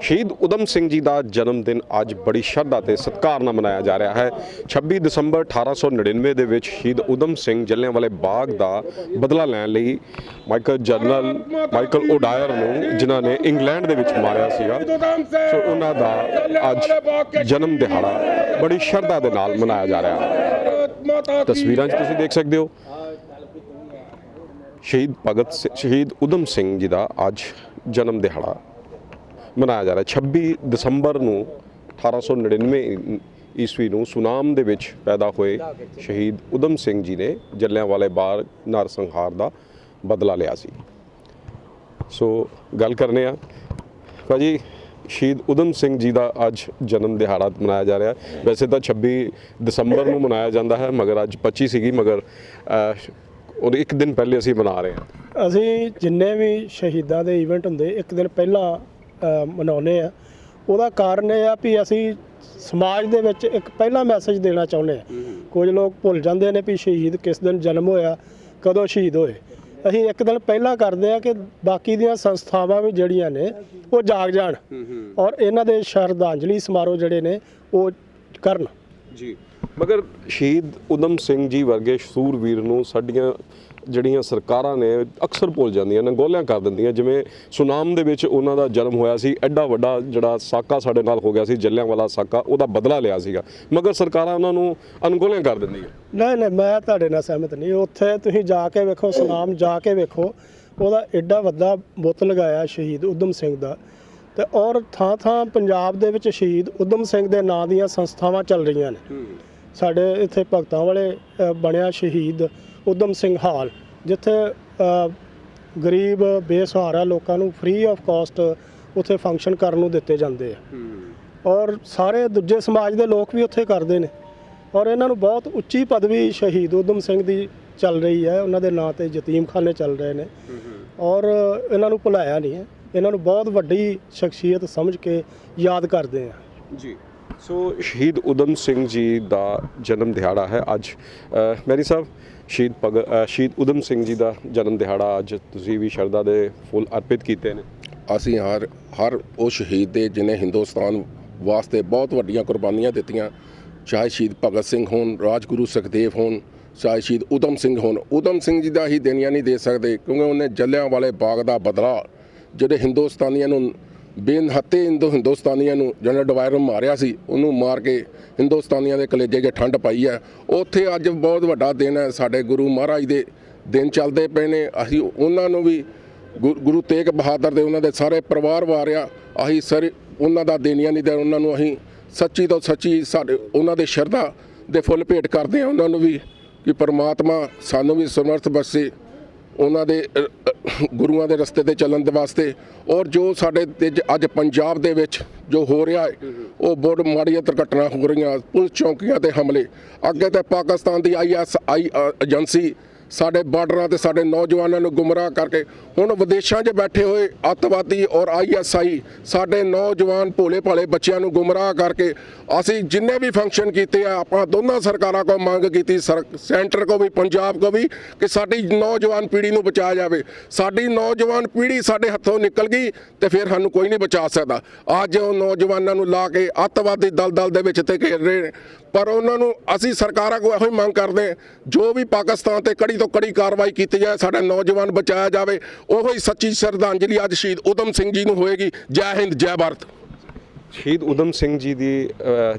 ਸ਼ਹੀਦ ਉਦਮ ਸਿੰਘ ਜੀ ਦਾ ਜਨਮ ਦਿਨ ਅੱਜ ਬੜੀ ਸ਼ਰਧਾ ਤੇ ਸਤਿਕਾਰ ਨਾਲ ਮਨਾਇਆ ਜਾ ਰਿਹਾ ਹੈ। 26 ਦਸੰਬਰ 1899 ਦੇ ਵਿੱਚ ਸ਼ਹੀਦ ਉਦਮ ਸਿੰਘ ਜਲਿਆਂਵਾਲੇ ਬਾਗ ਦਾ ਬਦਲਾ ਲੈਣ ਲਈ ਮਾਈਕਲ ਜਨਰਲ ਮਾਈਕਲ ਓਡਾਇਰ ਨੂੰ, ਜਿਨ੍ਹਾਂ ਨੇ ਇੰਗਲੈਂਡ ਦੇ ਵਿੱਚ ਮਾਰਿਆ ਸੀਗਾ, ਸੋ ਉਹਨਾਂ ਦਾ ਅੱਜ ਜਨਮ ਦਿਹਾੜਾ ਬੜੀ ਸ਼ਰਧਾ ਦੇ ਨਾਲ ਮਨਾਇਆ ਜਾ ਰਿਹਾ ਹੈ। ਤਸਵੀਰਾਂ 'ਚ ਤੁਸੀਂ ਦੇਖ ਸਕਦੇ ਹੋ। ਸ਼ਹੀਦ ਭਗਤ ਸਿ- ਸ਼ਹੀਦ ਉਦਮ ਸਿੰਘ ਜੀ ਦਾ ਅੱਜ ਜਨਮ ਦਿਹਾੜਾ ਮਨਾਇਆ ਜਾ ਰਿਹਾ। ਹੈ 26 ਦਸੰਬਰ ਨੂੰ 1899 ਈਸਵੀ ਨੂੰ ਸੁਨਾਮ ਦੇ ਵਿੱਚ ਪੈਦਾ ਹੋਏ ਸ਼ਹੀਦ ਉਦਮ ਸਿੰਘ ਜੀ ਨੇ ਜਲਿਆਂਵਾਲੇ ਬਾਗ ਨਰਸੰਹਾਰ ਦਾ ਬਦਲਾ ਲਿਆ ਸੀ। ਸੋ ਗੱਲ ਕਰਨੇ ਆ। ਭਾਜੀ, ਸ਼ਹੀਦ ਉਦਮ ਸਿੰਘ ਜੀ ਦਾ ਅੱਜ ਜਨਮ ਦਿਹਾੜਾ ਮਨਾਇਆ ਜਾ ਰਿਹਾ। ਵੈਸੇ ਤਾਂ 26 ਦਸੰਬਰ ਨੂੰ ਮਨਾਇਆ ਜਾਂਦਾ ਹੈ, ਮਗਰ ਅੱਜ 25 ਸੀਗੀ, ਮਗਰ ਉਹ ਇੱਕ ਦਿਨ ਪਹਿਲੇ ਅਸੀਂ ਮਨਾ ਰਹੇ ਹਾਂ। ਅਸੀਂ ਜਿੰਨੇ ਵੀ ਸ਼ਹੀਦਾਂ ਦੇ ਇਵੈਂਟ ਹੁੰਦੇ, ਇੱਕ ਦਿਨ ਪਹਿਲਾਂ ਅ, ਮਨਾਉਂਦੇ ਆ ਉਹਦਾ ਕਾਰਨ ਇਹ ਆ ਵੀ ਅਸੀਂ ਸਮਾਜ ਦੇ ਵਿੱਚ ਇੱਕ ਪਹਿਲਾ ਮੈਸੇਜ ਦੇਣਾ ਚਾਹੁੰਦੇ ਆ ਕੁਝ ਲੋਕ ਭੁੱਲ ਜਾਂਦੇ ਨੇ ਵੀ ਸ਼ਹੀਦ ਕਿਸ ਦਿਨ ਜਨਮ ਹੋਇਆ ਕਦੋਂ ਸ਼ਹੀਦ ਹੋਏ। ਅਸੀਂ ਇੱਕ ਦਿਨ ਪਹਿਲਾਂ ਕਰਦੇ ਆ ਕਿ ਬਾਕੀ ਦੀਆਂ ਸੰਸਥਾਵਾਂ ਵੀ ਜਿਹੜੀਆਂ ਨੇ ਉਹ ਜਾਗ ਜਾਣ। ਔਰ ਇਹਨਾਂ ਦੇ ਸ਼ਰਧਾਂਜਲੀ ਸਮਾਰੋਹ ਜਿਹੜੇ ਨੇ ਉਹ ਕਰਨ। ਜੀ। ਮਗਰ ਸ਼ਹੀਦ ਉਦਮ ਸਿੰਘ ਜੀ ਵਰਗੇ ਸੂਰਵੀਰ ਨੂੰ ਸਾਡੀਆਂ ਜਿਹੜੀਆਂ ਸਰਕਾਰਾਂ ਨੇ ਅਕਸਰ ਭੁੱਲ ਜਾਂਦੀਆਂ ਨੇ ਗੋਲਿਆਂ ਕਰ ਦਿੰਦੀਆਂ ਜਿਵੇਂ ਸੁਨਾਮ ਦੇ ਵਿੱਚ ਉਹਨਾਂ ਦਾ ਜਨਮ ਹੋਇਆ ਸੀ ਐਡਾ ਵੱਡਾ ਜਿਹੜਾ ਸਾਕਾ ਸਾਡੇ ਨਾਲ ਹੋ ਗਿਆ ਸੀ ਜਲਿਆਂਵਾਲਾ ਸਾਕਾ ਉਹਦਾ ਬਦਲਾ ਲਿਆ ਸੀਗਾ। ਮਗਰ ਸਰਕਾਰਾਂ ਉਹਨਾਂ ਨੂੰ ਅਣਗੋਲਿਆਂ ਕਰ ਦਿੰਦੀਆਂ। ਨਹੀਂ ਨਹੀਂ ਮੈਂ ਤੁਹਾਡੇ ਨਾਲ ਸਹਿਮਤ ਨਹੀਂ। ਉੱਥੇ ਤੁਸੀਂ ਜਾ ਕੇ ਵੇਖੋ ਸੁਨਾਮ ਜਾ ਕੇ ਵੇਖੋ ਉਹਦਾ ਐਡਾ ਵੱਡਾ ਬੁੱਤ ਲਗਾਇਆ ਸ਼ਹੀਦ ਉਦਮ ਸਿੰਘ ਦਾ। ਤੇ ਔਰ ਥਾਂ ਥਾਂ ਪੰਜਾਬ ਦੇ ਵਿੱਚ ਸ਼ਹੀਦ ਉਦਮ ਸਿੰਘ ਦੇ ਨਾਂ ਦੀਆਂ ਸੰਸਥਾਵਾਂ ਚੱਲ ਰਹੀਆਂ ਨੇ। ਸਾਡੇ ਇੱਥੇ ਭਗਤਾਂ ਵਾਲੇ ਬਣਿਆ ਸ਼ਹੀਦ ਉਦਮ ਸਿੰਘ ਹਾਲ ਜਿੱਥੇ ਗਰੀਬ ਬੇਸਹਾਰਾ ਲੋਕਾਂ ਨੂੰ ਫ੍ਰੀ ਆਫ ਕਾਸਟ ਉੱਥੇ ਫੰਕਸ਼ਨ ਕਰਨ ਨੂੰ ਦਿੱਤੇ ਜਾਂਦੇ ਆ। ਔਰ ਸਾਰੇ ਦੂਜੇ ਸਮਾਜ ਦੇ ਲੋਕ ਵੀ ਉੱਥੇ ਕਰਦੇ ਨੇ। ਔਰ ਇਹਨਾਂ ਨੂੰ ਬਹੁਤ ਉੱਚੀ ਪਦਵੀ ਸ਼ਹੀਦ ਉਦਮ ਸਿੰਘ ਦੀ ਚੱਲ ਰਹੀ ਹੈ। ਉਹਨਾਂ ਦੇ ਨਾਂ ਤੇ ਯਤੀਮਖਾਨੇ ਚੱਲ ਰਹੇ ਨੇ। ਔਰ ਇਹਨਾਂ ਨੂੰ ਭੁਲਾਇਆ ਨਹੀਂ ਹੈ। ਇਹਨਾਂ ਨੂੰ ਬਹੁਤ ਵੱਡੀ ਸ਼ਖਸੀਅਤ ਸਮਝ ਕੇ ਯਾਦ ਕਰਦੇ ਆ। ਜੀ। ਸੋ ਸ਼ਹੀਦ ਉਦਮ ਸਿੰਘ ਜੀ ਦਾ ਜਨਮ ਦਿਹਾੜਾ ਹੈ ਅੱਜ। ਮੈਰੀ ਸਾਹਿਬ ਸ਼ਹੀਦ ਭਗਤ ਸ਼ਹੀਦ ਉਦਮ ਸਿੰਘ ਜੀ ਦਾ ਜਨਮ ਦਿਹਾੜਾ ਅੱਜ ਤੁਸੀਂ ਵੀ ਸ਼ਰਧਾ ਦੇ ਫੁੱਲ ਅਰਪਿਤ ਕੀਤੇ ਨੇ। ਅਸੀਂ ਹਰ ਹਰ ਉਹ ਸ਼ਹੀਦ ਦੇ ਜਿਨੇ ਹਿੰਦੁਸਤਾਨ ਵਾਸਤੇ ਬਹੁਤ ਵੱਡੀਆਂ ਕੁਰਬਾਨੀਆਂ ਦਿੱਤੀਆਂ। ਚਾਹੇ ਸ਼ਹੀਦ ਭਗਤ ਸਿੰਘ ਹੋਣ, ਰਾਜਗੁਰੂ ਸੁਖਦੇਵ ਹੋਣ, ਚਾਹੇ ਸ਼ਹੀਦ ਉਦਮ ਸਿੰਘ ਹੋਣ ਉਦਮ ਸਿੰਘ ਜੀ ਦਾ ਹੀ ਦੇਣੀਆਂ ਨਹੀਂ ਦੇ ਸਕਦੇ ਕਿਉਂਕਿ ਉਹਨੇ ਜਲਿਆਂ ਵਾਲੇ ਬਾਗ ਦਾ ਬਦਲਾ ਜਿਹੜੇ ਹਿੰਦੁਸਤਾਨੀਆਂ ਨੂੰ ਬੇਨਹੱਤੇ ਹਿੰਦੂ ਹਿੰਦੁਸਤਾਨੀਆਂ ਨੂੰ ਜਿਹੜਾ ਡਵਾਇਰ ਨੂੰ ਮਾਰਿਆ ਸੀ, ਉਹਨੂੰ ਮਾਰ ਕੇ ਹਿੰਦੁਸਤਾਨੀਆਂ ਦੇ ਕਲੇਜੇ 'ਚ ਠੰਡ ਪਾਈ ਹੈ। ਉੱਥੇ ਅੱਜ ਬਹੁਤ ਵੱਡਾ ਦਿਨ ਹੈ ਸਾਡੇ ਗੁਰੂ ਮਹਾਰਾਜ ਦੇ ਦਿਨ ਚੱਲਦੇ ਪਏ ਨੇ। ਅਸੀਂ ਉਹਨਾਂ ਨੂੰ ਵੀ ਗੁ- ਗੁਰੂ ਤੇਗ ਬਹਾਦਰ ਦੇ ਉਹਨਾਂ ਦੇ ਸਾਰੇ ਪਰਿਵਾਰ ਵਾਰਿਆ, ਅਸੀਂ ਸਰ, ਉਹਨਾਂ ਦਾ ਦੇਣੀਆਂ ਨਹੀਂ ਤੇ ਉਹਨਾਂ ਨੂੰ ਅਸੀਂ ਸੱਚੀ ਤੋਂ ਸੱਚੀ ਸਾਡੇ, ਉਹਨਾਂ ਦੇ ਸ਼ਰਧਾ ਦੇ ਫੁੱਲ ਭੇਟ ਕਰਦੇ ਹਾਂ। ਉਹਨਾਂ ਨੂੰ ਵੀ ਕਿ ਪਰਮਾਤਮਾ ਸਾਨੂੰ ਵੀ ਸਮਰਥ ਬਖਸ਼ੇ। ਉਹਨਾਂ ਦੇ ਗੁਰੂਆਂ ਦੇ ਰਸਤੇ ਤੇ ਚੱਲਣ ਦੇ ਵਾਸਤੇ ਔਰ ਜੋ ਸਾਡੇ ਅੱਜ ਪੰਜਾਬ ਦੇ ਵਿੱਚ ਜੋ ਹੋ ਰਿਹਾ ਹੈ, ਉਹ ਬਹੁਤ ਮਾੜੀਆਂ ਦੁਰਘਟਨਾ ਹੋ ਰਹੀਆਂ, ਪੁਲਿਸ ਚੌਕੀਆਂ ਤੇ ਹਮਲੇ। ਅੱਗੇ ਤੇ ਪਾਕਿਸਤਾਨ ਦੀ ਆਈਐਸਆਈ ਏਜੰਸੀ ਸਾਡੇ ਬਾਰਡਰਾਂ ਤੇ ਸਾਡੇ ਨੌਜਵਾਨਾਂ ਨੂੰ ਗੁੰਮਰਾਹ ਕਰਕੇ ਹੁਣ ਵਿਦੇਸ਼ਾਂ 'ਚ ਬੈਠੇ ਹੋਏ ਅੱਤਵਾਦੀ ਔਰ ਆਈਐਸਆਈ ਸਾਡੇ ਨੌਜਵਾਨ ਭੋਲੇ ਭਾਲੇ ਬੱਚਿਆਂ ਨੂੰ ਗੁੰਮਰਾਹ ਕਰਕੇ ਅਸੀਂ ਜਿੰਨੇ ਵੀ ਫੰਕਸ਼ਨ ਕੀਤੇ ਆ ਆਪਾਂ ਦੋਨਾਂ ਸਰਕਾਰਾਂ ਕੋਲ ਮੰਗ ਕੀਤੀ ਸਰ- ਸੈਂਟਰ ਕੋ ਵੀ ਪੰਜਾਬ ਕੋ ਵੀ ਕਿ ਸਾਡੀ ਨੌਜਵਾਨ ਪੀੜ੍ਹੀ ਨੂੰ ਬਚਾਇਆ ਜਾਵੇ। ਸਾਡੀ ਨੌਜਵਾਨ ਪੀੜ੍ਹੀ ਸਾਡੇ ਹੱਥੋਂ ਨਿਕਲ ਗਈ ਤੇ ਫਿਰ ਸਾਨੂੰ ਕੋਈ ਨਹੀਂ ਬਚਾ ਸਕਦਾ। ਅੱਜ ਉਹ ਨੌਜਵਾਨਾਂ ਨੂੰ ਲਾ ਕੇ ਅੱਤਵਾਦੀ ਦਲਦਲ ਦੇ ਵਿੱਚ ਤੇ ਘੇਰ ਰਹੇ ਨੇ। ਪਰ ਉਹਨਾਂ ਨੂੰ ਅਸੀਂ ਸਰਕਾਰਾਂ ਕੋਲ ਇਹੋ ਹੀ ਮੰਗ ਕਰਦੇ ਹਾਂ, ਜੋ ਵੀ ਪਾਕਿਸਤਾਨ ਤੇ ਕੜੀ ਤੋਂ ਕੜੀ ਕਾਰਵਾਈ ਕੀਤੀ ਜਾਏ ਸਾਡਾ ਨੌਜਵਾਨ ਬਚਾਇਆ ਜਾਵੇ। ਉਹੋ ਹੀ ਸੱਚੀ ਸ਼ਰਧਾਂਜਲੀ ਅੱਜ ਸ਼ਹੀਦ ਉਦਮ ਸਿੰਘ ਜੀ ਨੂੰ ਹੋਏਗੀ। ਜੈ ਹਿੰਦ ਜੈ ਭਾਰਤ। ਸ਼ਹੀਦ ਉਦਮ ਸਿੰਘ ਜੀ ਦੀ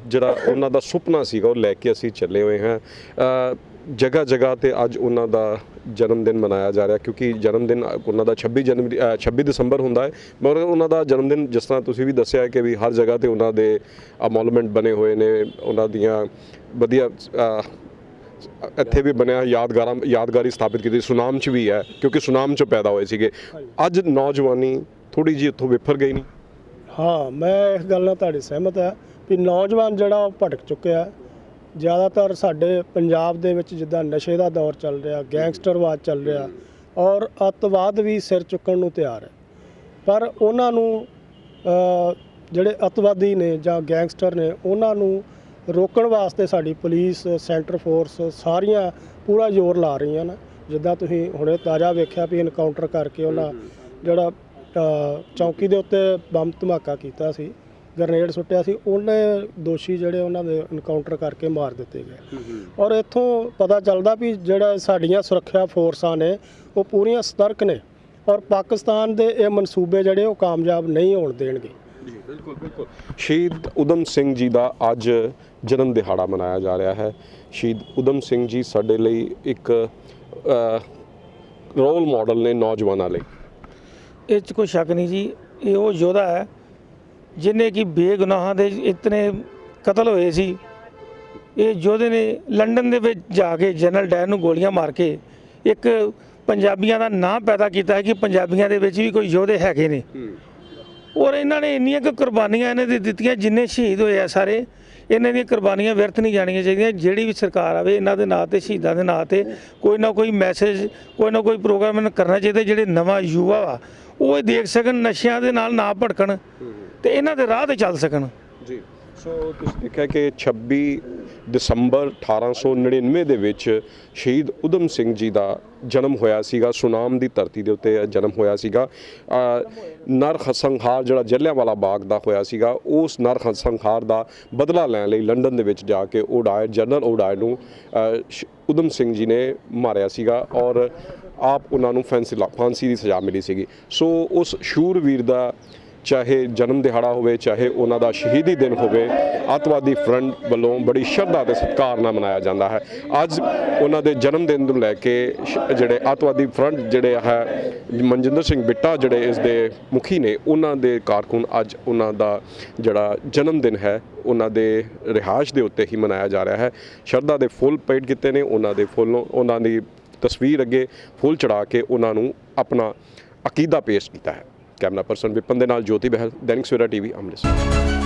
ਜਿਹੜਾ ਉਹਨਾਂ ਦਾ ਸੁਪਨਾ ਸੀਗਾ ਉਹ ਲੈ ਕੇ ਅਸੀਂ ਚੱਲੇ ਹੋਏ ਹਾਂ। ਜਗ੍ਹਾ ਜਗ੍ਹਾ ਤੇ ਅੱਜ ਉਹਨਾਂ ਦਾ ਜਨਮ ਦਿਨ ਮਨਾਇਆ ਜਾ ਰਿਹਾ ਕਿਉਂਕਿ ਜਨਮ ਦਿਨ ਉਹਨਾਂ ਦਾ 26 ਜਨਵਰੀ ਅ, 26 ਦਸੰਬਰ ਹੁੰਦਾ ਹੈ। ਮਗਰ ਉਹਨਾਂ ਦਾ ਜਨਮ ਦਿਨ ਜਿਸ ਤਰ੍ਹਾਂ ਤੁਸੀਂ ਵੀ ਦੱਸਿਆ ਕਿ ਵੀ ਹਰ ਜਗ੍ਹਾ ਤੇ ਉਹਨਾਂ ਦੇ ਮੋਨੂਮੈਂਟ ਬਣੇ ਹੋਏ ਨੇ ਉਹਨਾਂ ਦੀਆਂ ਵਧੀਆ ਇੱਥੇ ਵੀ ਬਣਿਆ ਯਾਦਗਾਰਾਂ ਯਾਦਗਾਰੀ ਸਥਾਪਿਤ ਕੀਤੀ। ਸੁਨਾਮ ਚ ਵੀ ਹੈ, ਕਿਉਂਕਿ ਸੁਨਾਮ ਚ ਪੈਦਾ ਹੋਏ ਸੀਗੇ। ਅੱਜ ਨੌਜਵਾਨੀ ਥੋੜੀ ਜਿਹੀ ਉੱਥੋਂ ਵਿਫਰ ਗਈ ਨਹੀਂ ਹਾਂ, ਮੈਂ ਇਸ ਗੱਲ ਨਾਲ ਤੁਹਾਡੀ ਸਹਿਮਤ ਹਾਂ ਵੀ ਨੌਜਵਾਨ ਜਿਹੜਾ ਉਹ ਭਟਕ ਚੁੱਕਿਆ ਜ਼ਿਆਦਾਤਰ ਸਾਡੇ ਪੰਜਾਬ ਦੇ ਵਿੱਚ ਜਿੱਦਾਂ ਨਸ਼ੇ ਦਾ ਦੌਰ ਚੱਲ ਰਿਹਾ ਗੈਂਗਸਟਰਵਾਦ ਚੱਲ ਰਿਹਾ ਔਰ ਅੱਤਵਾਦ ਵੀ ਸਿਰ ਚੁੱਕਣ ਨੂੰ ਤਿਆਰ ਹੈ। ਪਰ ਉਹਨਾਂ ਨੂੰ ਜਿਹੜੇ ਅੱਤਵਾਦੀ ਨੇ ਜਾਂ ਗੈਂਗਸਟਰ ਨੇ, ਉਹਨਾਂ ਨੂੰ ਰੋਕਣ ਵਾਸਤੇ ਸਾਡੀ ਪੁਲਿਸ ਸੈਂਟਰ ਫੋਰਸ ਸਾਰੀਆਂ ਪੂਰਾ ਜ਼ੋਰ ਲਾ ਰਹੀਆਂ ਨੇ। ਜਿੱਦਾਂ ਤੁਸੀਂ ਹੁਣੇ ਤਾਜ਼ਾ ਵੇਖਿਆ ਵੀ ਇਨਕਾਊਂਟਰ ਕਰਕੇ ਉਹਨਾਂ ਜਿਹੜਾ ਚੌਂਕੀ ਦੇ ਉੱਤੇ ਬੰਬ ਧਮਾਕਾ ਕੀਤਾ ਸੀ ਗ੍ਰਨੇਡ ਸੁੱਟਿਆ ਸੀ ਉਹਨੇ ਦੋਸ਼ੀ ਜਿਹੜੇ ਉਹਨਾਂ ਦੇ ਇਨਕਾਊਂਟਰ ਕਰਕੇ ਮਾਰ ਦਿੱਤੇ ਗਏ। ਔਰ ਇੱਥੋਂ ਪਤਾ ਚੱਲਦਾ ਵੀ ਜਿਹੜਾ ਸਾਡੀਆਂ ਸੁਰੱਖਿਆ ਫੋਰਸਾਂ ਨੇ ਉਹ ਪੂਰੀਆਂ ਸਤਰਕ ਨੇ। ਔਰ ਪਾਕਿਸਤਾਨ ਦੇ ਇਹ ਮਨਸੂਬੇ ਜਿਹੜੇ ਉਹ ਕਾਮਯਾਬ ਨਹੀਂ ਹੋਣ ਦੇਣਗੇ। ਜੀ ਬਿਲਕੁਲ ਬਿਲਕੁਲ। ਸ਼ਹੀਦ ਉਦਮ ਸਿੰਘ ਜੀ ਦਾ ਅੱਜ ਜਨਮ ਦਿਹਾੜਾ ਮਨਾਇਆ ਜਾ ਰਿਹਾ ਹੈ। ਸ਼ਹੀਦ ਉਦਮ ਸਿੰਘ ਜੀ ਸਾਡੇ ਲਈ ਇੱਕ ਰੋਲ ਮਾਡਲ ਨੇ ਨੌਜਵਾਨਾਂ ਲਈ। ਇਹ 'ਚ ਕੋਈ ਸ਼ੱਕ ਨਹੀਂ ਜੀ ਇਹ ਉਹ ਯੋਧਾ ਹੈ ਜਿਨੇ ਕਿ ਬੇਗੁਨਾਹਾਂ ਦੇ ਇਤਨੇ ਕਤਲ ਹੋਏ ਸੀ। ਇਹ ਯੋਧੇ ਨੇ ਲੰਡਨ ਦੇ ਵਿੱਚ ਜਾ ਕੇ ਜਨਰਲ ਡਾਇਰ ਨੂੰ ਗੋਲੀਆਂ ਮਾਰ ਕੇ ਇੱਕ ਪੰਜਾਬੀਆਂ ਦਾ ਨਾਂ ਪੈਦਾ ਕੀਤਾ ਹੈ ਕਿ ਪੰਜਾਬੀਆਂ ਦੇ ਵਿੱਚ ਵੀ ਕੋਈ ਯੋਧੇ ਹੈਗੇ ਨੇ। ਔਰ ਇਹਨਾਂ ਨੇ ਇੰਨੀਆਂ ਕੁ ਕੁਰਬਾਨੀਆਂ ਇਹਨਾਂ ਦੇ ਦਿੱਤੀਆਂ ਜਿੰਨੇ ਸ਼ਹੀਦ ਹੋਏ ਆ ਸਾਰੇ, ਇਹਨਾਂ ਦੀਆਂ ਕੁਰਬਾਨੀਆਂ ਵਿਅਰਥ ਨਹੀਂ ਜਾਣੀਆਂ ਚਾਹੀਦੀਆਂ, ਜਿਹੜੀ ਵੀ ਸਰਕਾਰ ਆਵੇ ਇਹਨਾਂ ਦੇ ਨਾਂ ਤੇ, ਸ਼ਹੀਦਾਂ ਦੇ ਨਾਂ ਤੇ ਕੋਈ ਨਾ ਕੋਈ ਮੈਸੇਜ ਕੋਈ ਨਾ ਕੋਈ ਪ੍ਰੋਗਰਾਮ ਇਹਨਾਂ ਕਰਨਾ ਚਾਹੀਦਾ, ਜਿਹੜੇ ਨਵਾਂ ਯੁਵਾ ਵਾ, ਉਹ ਇਹ ਦੇਖ ਸਕਣ, ਨਸ਼ਿਆਂ ਦੇ ਨਾਲ ਨਾ ਭਟਕਣ ਤੇ ਇਹਨਾਂ ਦੇ ਰਾਹ ਤੇ ਚੱਲ ਸਕਣ। ਜੀ, ਸੋ ਤੁਸੀਂ ਦੇਖਿਆ ਕਿ 26 ਦਸੰਬਰ 1899 ਦੇ ਵਿੱਚ ਸ਼ਹੀਦ ਉਦਮ ਸਿੰਘ ਜੀ ਦਾ ਜਨਮ ਹੋਇਆ ਸੀਗਾ ਸੁਨਾਮ ਦੀ ਧਰਤੀ ਦੇ ਉੱਤੇ ਜਨਮ ਹੋਇਆ ਸੀਗਾ। ਅ, ਨਰਖਸੰਹਾਰ ਜਿਹੜਾ ਜਲਿਆਂਵਾਲਾ ਬਾਗ ਦਾ ਹੋਇਆ ਸੀਗਾ ਉਸ ਨਰਖਸੰਹਾਰ ਦਾ ਬਦਲਾ ਲੈਣ ਲਈ ਲੰਡਨ ਦੇ ਵਿੱਚ ਜਾ ਕੇ ਓਡਾਇਰ ਜਨਰਲ ਓਡਾਇਰ ਨੂੰ ਅ, ਉਦਮ ਸਿੰਘ ਜੀ ਨੇ ਮਾਰਿਆ ਸੀਗਾ ਔਰ ਆਪ ਉਹਨਾਂ ਨੂੰ ਫੈਂਸੀ ਲਾ- ਫਾਂਸੀ ਦੀ ਸਜ਼ਾ ਮਿਲੀ ਸੀਗੀ। ਸੋ ਉਸ ਸ਼ੂਰਵੀਰ ਦਾ ਚਾਹੇ ਜਨਮ ਦਿਹਾੜਾ ਹੋਵੇ, ਚਾਹੇ ਉਹਨਾਂ ਦਾ ਸ਼ਹੀਦੀ ਦਿਨ ਹੋਵੇ ਅੱਤਵਾਦੀ ਫਰੰਟ ਵੱਲੋਂ ਬੜੀ ਸ਼ਰਧਾ ਤੇ ਸਤਿਕਾਰ ਨਾਲ ਮਨਾਇਆ ਜਾਂਦਾ ਹੈ। ਅੱਜ ਉਹਨਾਂ ਦੇ ਜਨਮ ਦਿਨ ਨੂੰ ਲੈ ਕੇ ਸ਼- ਜਿਹੜੇ ਅੱਤਵਾਦੀ ਫਰੰਟ ਜਿਹੜੇ ਹੈ, ਮਨਜਿੰਦਰ ਸਿੰਘ ਬਿੱਟਾ ਜਿਹੜੇ ਇਸ ਦੇ ਮੁਖੀ ਨੇ, ਉਹਨਾਂ ਦੇ ਕਾਰਕੁਨ ਅੱਜ ਉਹਨਾਂ ਦਾ ਜਿਹੜਾ ਜਨਮ ਦਿਨ ਹੈ, ਉਹਨਾਂ ਦੇ ਰਿਹਾਇਸ਼ ਦੇ ਉੱਤੇ ਹੀ ਮਨਾਇਆ ਜਾ ਰਿਹਾ ਹੈ। ਸ਼ਰਧਾ ਦੇ ਫੁੱਲ ਪੇਂਟ ਕੀਤੇ ਨੇ, ਉਹਨਾਂ ਦੇ ਫੁੱਲੋਂ ਉਹਨਾਂ ਦੀ ਤਸਵੀਰ ਅੱਗੇ ਫੁੱਲ ਚੜਾ ਕੇ ਉਹਨਾਂ ਨੂੰ ਆਪਣਾ ਅਕੀਦਾ ਪੇਸ਼ ਕੀਤਾ ਹੈ। ਕੈਮਰਾ ਪਰਸਨ ਵਿਪਨ ਦੇ ਨਾਲ ਜੋਤੀ ਬਹਿਲ ਦੈਨਿਕ ਸਵੇਰਾ ਟੀਵੀ ਅੰਮ੍ਰਿਤਸਰ।